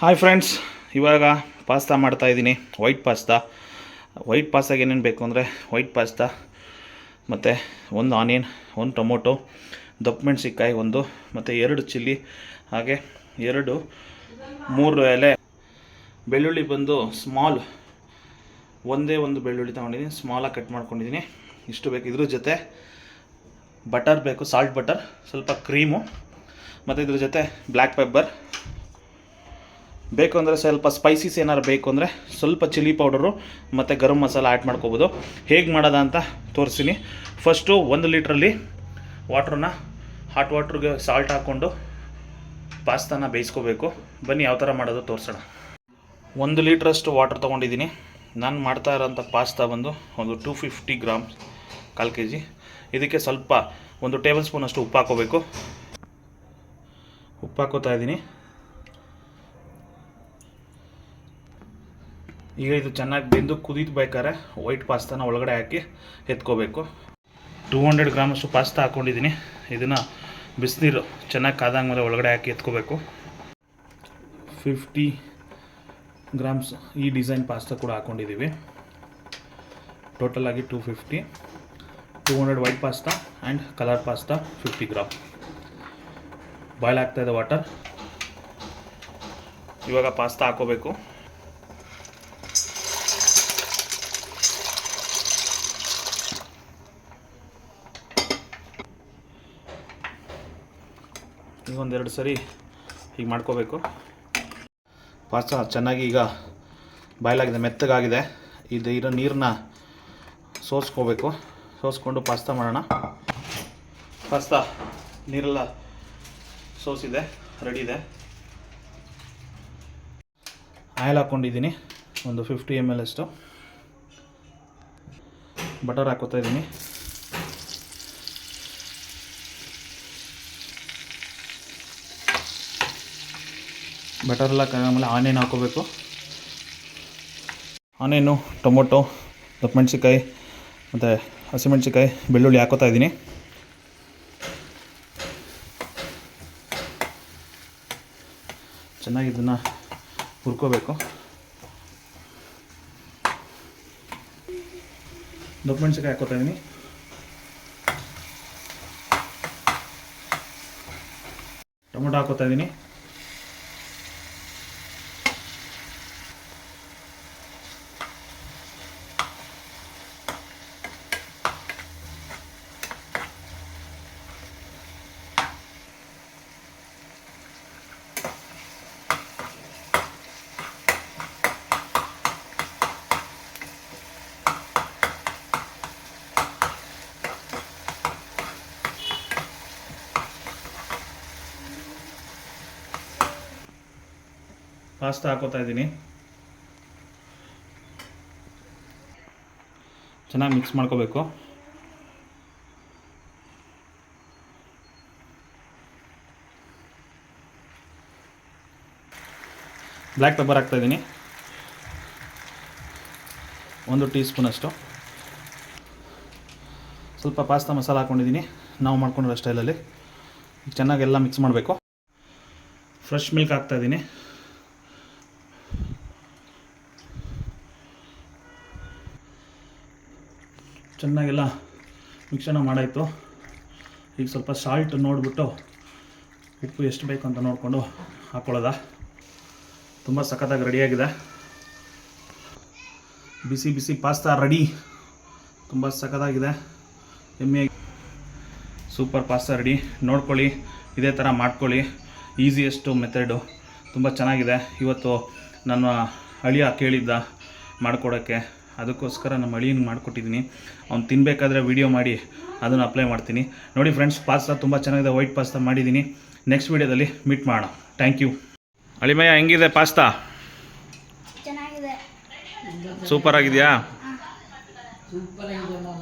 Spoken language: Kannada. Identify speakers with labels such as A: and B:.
A: ಹಾಯ್ ಫ್ರೆಂಡ್ಸ್ ಇವಾಗ ಪಾಸ್ತಾ ಮಾಡ್ತಾ ಇದ್ದೀನಿ. ವೈಟ್ ಪಾಸ್ತಾ ವೈಟ್ ಪಾಸ್ತಾಗೆ ಏನೇನು ಬೇಕು ಅಂದರೆ ವೈಟ್ ಪಾಸ್ತಾ ಮತ್ತು ಒಂದು ಆನಿಯನ್ ಒಂದು ಟೊಮೊಟೊ ದಪ್ಪ ಮೆಣಸಿನ್ಕಾಯಿ ಒಂದು, ಮತ್ತು ಎರಡು ಚಿಲ್ಲಿ ಹಾಗೆ ಎರಡು, ಮೂರು ಎಲೆ. ಬೆಳ್ಳುಳ್ಳಿ ಬಂದು ಸ್ಮಾಲ್ ಒಂದೇ ಒಂದು ಬೆಳ್ಳುಳ್ಳಿ ತೊಗೊಂಡಿದ್ದೀನಿ. ಸ್ಮಾಲಾಗಿ ಕಟ್ ಮಾಡ್ಕೊಂಡಿದ್ದೀನಿ. ಇಷ್ಟು ಬೇಕು. ಇದ್ರ ಜೊತೆ ಬಟರ್ ಬೇಕು ಸಾಲ್ಟ್ ಬಟರ್ ಸ್ವಲ್ಪ ಕ್ರೀಮು ಮತ್ತು ಇದ್ರ ಜೊತೆ ಬ್ಲ್ಯಾಕ್ ಪೆಪ್ಪರ್ ಬೇಕು ಅಂದರೆ ಸ್ವಲ್ಪ ಸ್ಪೈಸಿಸ್ ಏನಾರು ಬೇಕು ಅಂದರೆ ಸ್ವಲ್ಪ ಚಿಲ್ಲಿ ಪೌಡರು ಮತ್ತು ಗರಂ ಮಸಾಲ ಆ್ಯಡ್ ಮಾಡ್ಕೋಬೋದು. ಹೇಗೆ ಮಾಡೋದ ಅಂತ ತೋರಿಸ್ತೀನಿ. ಫಸ್ಟು ಒಂದು ಲೀಟ್ರಲ್ಲಿ ವಾಟ್ರನ್ನ ಹಾಟ್ ವಾಟ್ರಿಗೆ ಸಾಲ್ಟ್ ಹಾಕ್ಕೊಂಡು ಪಾಸ್ತಾನ ಬೇಯಿಸ್ಕೋಬೇಕು. ಬನ್ನಿ ಯಾವ ಥರ ಮಾಡೋದು ತೋರಿಸೋಣ. ಒಂದು ಲೀಟ್ರಷ್ಟು ವಾಟರ್ ತೊಗೊಂಡಿದ್ದೀನಿ. ನಾನು ಮಾಡ್ತಾ ಇರೋಂಥ ಪಾಸ್ತಾ ಬಂದು ಒಂದು ಟೂ ಫಿಫ್ಟಿ ಗ್ರಾಮ್ಸ್ ಕಾಲು ಕೆ ಜಿ ಇದಕ್ಕೆ ಸ್ವಲ್ಪ ಒಂದು ಟೇಬಲ್ ಸ್ಪೂನಷ್ಟು ಉಪ್ಪು ಹಾಕೋಬೇಕು. ಉಪ್ಪು ಹಾಕೋತಾ ಇದ್ದೀನಿ. ಈಗ ಇದು ಚೆನ್ನಾಗಿ ಬೆಂದು ಕುದೀಬೇಕಾದ್ರೆ ವೈಟ್ ಪಾಸ್ತಾನ ಒಳಗಡೆ ಹಾಕಿ ಎತ್ಕೋಬೇಕು. ಟೂ ಹಂಡ್ರೆಡ್ ಗ್ರಾಮಷ್ಟು ಪಾಸ್ತಾ ಹಾಕ್ಕೊಂಡಿದ್ದೀನಿ ಇದನ್ನು ಬಿಸಿನೀರು ಚೆನ್ನಾಗಿ ಕಾದಂಗೆ ಒಳಗಡೆ ಹಾಕಿ ಎತ್ಕೋಬೇಕು. ಫಿಫ್ಟಿ ಗ್ರಾಮ್ಸ್ ಈ ಡಿಸೈನ್ ಪಾಸ್ತಾ ಕೂಡ ಹಾಕ್ಕೊಂಡಿದ್ದೀವಿ ಟೋಟಲ್ ಆಗಿ two fifty two hundred white pasta and colour pasta fifty gram. Boil ಆಗ್ತಾಯಿದೆ ವಾಟರ್ ಇವಾಗ ಪಾಸ್ತಾ ಹಾಕೋಬೇಕು. ಈಗ ಒಂದೆರಡು ಸರಿ ಹೀಗೆ ಮಾಡ್ಕೋಬೇಕು. ಪಾಸ್ತಾ ಚೆನ್ನಾಗಿ ಈಗ ಬಾಯ್ಲಾಗಿದೆ, ಮೆತ್ತಗಾಗಿದೆ. ಇದು ಇರೋ ನೀರನ್ನ ಸೋಸ್ಕೋಬೇಕು. ಸೋಸ್ಕೊಂಡು ಪಾಸ್ತಾ ಮಾಡೋಣ. ಪಾಸ್ತಾ ನೀರೆಲ್ಲ ಸೋಸಿದೆ, ರೆಡಿ ಇದೆ. ಆಯಿಲ್ ಹಾಕ್ಕೊಂಡಿದ್ದೀನಿ, ಒಂದು ಫಿಫ್ಟಿ ಎಂ ಎಲ್ ಅಷ್ಟು. ಬಟರ್ ಹಾಕೋತಾ ಇದ್ದೀನಿ. ಬಟರ್ ಎಲ್ಲ ಆಮೇಲೆ ಆನಿಯನ್ ಹಾಕೋಬೇಕು. ಆನಿಯನು ಟೊಮೊಟೊ ದಪ್ಪ ಮೆಣಸಿನ್ಕಾಯಿ ಮತ್ತು ಹಸಿಮೆಣಸಿನ್ಕಾಯಿ, ಬೆಳ್ಳುಳ್ಳಿ ಹಾಕೋತಾ ಇದ್ದೀನಿ. ಚೆನ್ನಾಗಿ ಇದನ್ನು ಹುರ್ಕೋಬೇಕು. ದಪ್ಪ ಮೆಣಸಿನ್ಕಾಯಿ ಹಾಕೋತಾ ಇದ್ದೀನಿ. ಟೊಮೊಟೊ ಹಾಕೋತಾ ಇದ್ದೀನಿ. ಪಾಸ್ತಾ ಹಾಕೋತಾ ಇದ್ದೀನಿ. ಚೆನ್ನಾಗಿ ಮಿಕ್ಸ್ ಮಾಡ್ಕೋಬೇಕು. ಬ್ಲ್ಯಾಕ್ ಪೆಪ್ಪರ್ ಹಾಕ್ತಾ ಇದ್ದೀನಿ. ಒಂದು ಟೀ ಸ್ಪೂನಷ್ಟು ಸ್ವಲ್ಪ ಪಾಸ್ತಾ ಮಸಾಲ ಹಾಕ್ಕೊಂಡಿದ್ದೀನಿ ನಾವು ಮಾಡ್ಕೊಂಡಿರೋ ಸ್ಟೈಲಲ್ಲಿ ಚೆನ್ನಾಗೆಲ್ಲ ಚೆನ್ನಾಗಿ ಎಲ್ಲ ಮಿಕ್ಸ್ ಮಾಡಬೇಕು. ಫ್ರೆಶ್ ಮಿಲ್ಕ್ ಹಾಕ್ತಾ ಚೆನ್ನಾಗೆಲ್ಲ ಮಿಕ್ಷಣ ಮಾಡಾಯಿತು. ಈಗ ಸ್ವಲ್ಪ ಸಾಲ್ಟ್ ನೋಡಿಬಿಟ್ಟು ಉಪ್ಪು ಎಷ್ಟು ಬೇಕು ಅಂತ ನೋಡಿಕೊಂಡು ಹಾಕ್ಕೊಳ್ಳೋದ ತುಂಬ ಸಖತ್ತಾಗಿ ರೆಡಿಯಾಗಿದೆ ಬಿಸಿ ಬಿಸಿ ಪಾಸ್ತಾ ರೆಡಿ ತುಂಬ ಸಖತ್ತಾಗಿದೆ. ಎಮ್ಮೆಯಾಗಿ ಸೂಪರ್ ಪಾಸ್ತಾ ರೆಡಿ ನೋಡ್ಕೊಳ್ಳಿ, ಇದೇ ಥರ ಮಾಡ್ಕೊಳ್ಳಿ. ಈಸಿಯೆಸ್ಟು ಮೆಥಡು ತುಂಬ ಚೆನ್ನಾಗಿದೆ. ಇವತ್ತು ನನ್ನ ಅಳಿಯ ಕೇಳಿದ್ದ ಮಾಡಿಕೊಡೋಕ್ಕೆ ಅದಕ್ಕೋಸ್ಕರ ನಮ್ಮ ಅಳಿಯನ್ನು ಮಾಡಿಕೊಟ್ಟಿದ್ದೀನಿ ಅವ್ನು ತಿನ್ನಬೇಕಾದ್ರೆ ವೀಡಿಯೋ ಮಾಡಿ ಅದನ್ನು ಅಪ್ಲೈ ಮಾಡ್ತೀನಿ. ನೋಡಿ ಫ್ರೆಂಡ್ಸ್ ಪಾಸ್ತಾ ತುಂಬ ಚೆನ್ನಾಗಿದೆ ವೈಟ್ ಪಾಸ್ತಾ ಮಾಡಿದ್ದೀನಿ ನೆಕ್ಸ್ಟ್ ವೀಡಿಯೋದಲ್ಲಿ ಮೀಟ್ ಮಾಡೋಣ. ಥ್ಯಾಂಕ್ ಯು ಅಳಿಮಯ್ಯ ಹೆಂಗಿದೆ ಪಾಸ್ತಾ
B: ಚೆನ್ನಾಗಿದೆ.
A: ಸೂಪರ್ ಆಗಿದೆಯಾ?
B: ಸೂಪರ್ ಆಗಿದೆ ಮಾಮ.